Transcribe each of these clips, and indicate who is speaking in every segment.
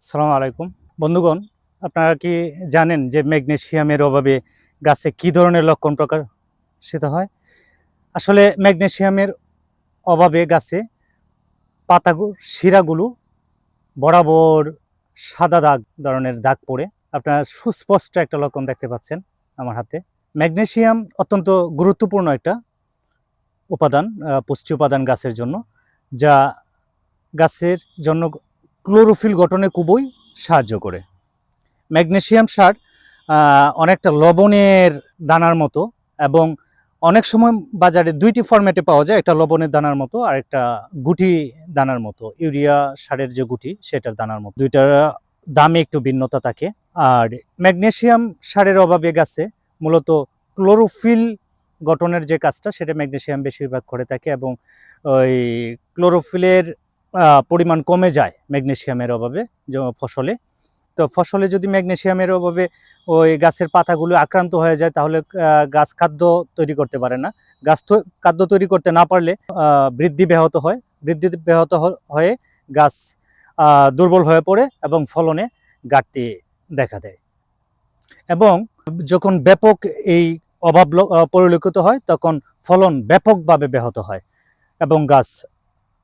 Speaker 1: সালাম আলাইকুম। বন্ধুগণ, আপনারা কি জানেন যে ম্যাগনেশিয়ামের অভাবে গাছে কি ধরনের লক্ষণ প্রকাশিত হয়? আসলে ম্যাগনেশিয়ামের অভাবে গাছে পাতাগু, শিরাগুলো বরাবর সাদা দাগ ধরনের দাগ পড়ে। আপনারা সুস্পষ্ট একটা লক্ষণ দেখতে পাচ্ছেন আমার হাতে। ম্যাগনেশিয়াম অত্যন্ত গুরুত্বপূর্ণ একটা উপাদান পুষ্টি উপাদান গাছের জন্য, যা গাছের জন্য ক্লোরোফিল গঠনে খুবই সাহায্য করে। ম্যাগনেশিয়াম সার অনেকটা লবণের দানার মতো এবং অনেক সময় বাজারে দুইটি ফরম্যাটে পাওয়া যায়, একটা লবণের দানার মতো আর একটা গুটি দানার মতো। ইউরিয়া সারের যে গুটি, সেটার দানার মতো। দুইটার দামে একটু ভিন্নতা থাকে। আর ম্যাগনেশিয়াম সারের অভাবে গাছে মূলত ক্লোরোফিল গঠনের যে কাজটা, সেটা ম্যাগনেশিয়াম বেশিরভাগ করে থাকে এবং ওই ক্লোরোফিলের পরিমাণ কমে যায় ম্যাগনেশিয়ামের অভাবে ফসলে। তো ফসলে যদি ম্যাগনেশিয়ামের অভাবে ওই গাছের পাতাগুলো আক্রান্ত হয়ে যায়, তাহলে গাছ খাদ্য তৈরি করতে পারে না। গাছ খাদ্য তৈরি করতে না পারলে বৃদ্ধি ব্যাহত হয়। বৃদ্ধি ব্যাহত হয়ে গাছ দুর্বল হয়ে পড়ে এবং ফলনে ঘাটতি দেখা দেয়। এবং যখন ব্যাপক এই অভাব পরিলক্ষিত হয়, তখন ফলন ব্যাপকভাবে ব্যাহত হয় এবং গাছ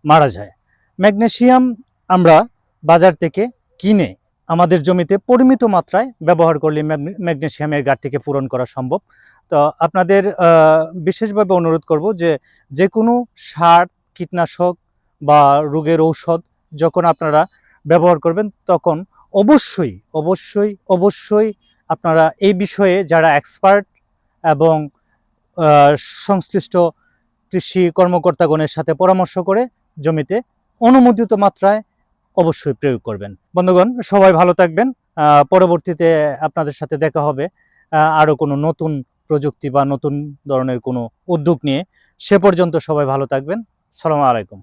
Speaker 1: মারা যায়। ম্যাগনেসিয়াম আমরা বাজার থেকে কিনে আমাদের জমিতে পরিমিত মাত্রায় ব্যবহার করলে ম্যাগনেশিয়ামের ম্যাগনেসিয়ামের ঘাটতিকে পূরণ করা সম্ভব। তো আপনাদের বিশেষভাবে অনুরোধ করব যে যে কোনো সার, কীটনাশক বা রোগের ঔষধ যখন আপনারা ব্যবহার করবেন তখন অবশ্যই অবশ্যই অবশ্যই আপনারা এই বিষয়ে যারা এক্সপার্ট এবং সংশ্লিষ্ট কৃষি কর্মকর্তাগণের সাথে পরামর্শ করে জমিতে অনুমোদিত মাত্রায় অবশ্যই প্রয়োগ করবেন। বন্ধুগণ, সবাই ভালো থাকবেন। পরবর্তীতে আপনাদের সাথে দেখা হবে আরও কোনো নতুন প্রযুক্তি বা নতুন ধরনের কোনো উদ্যোগ নিয়ে। সে পর্যন্ত সবাই ভালো থাকবেন। সালাম আলাইকুম।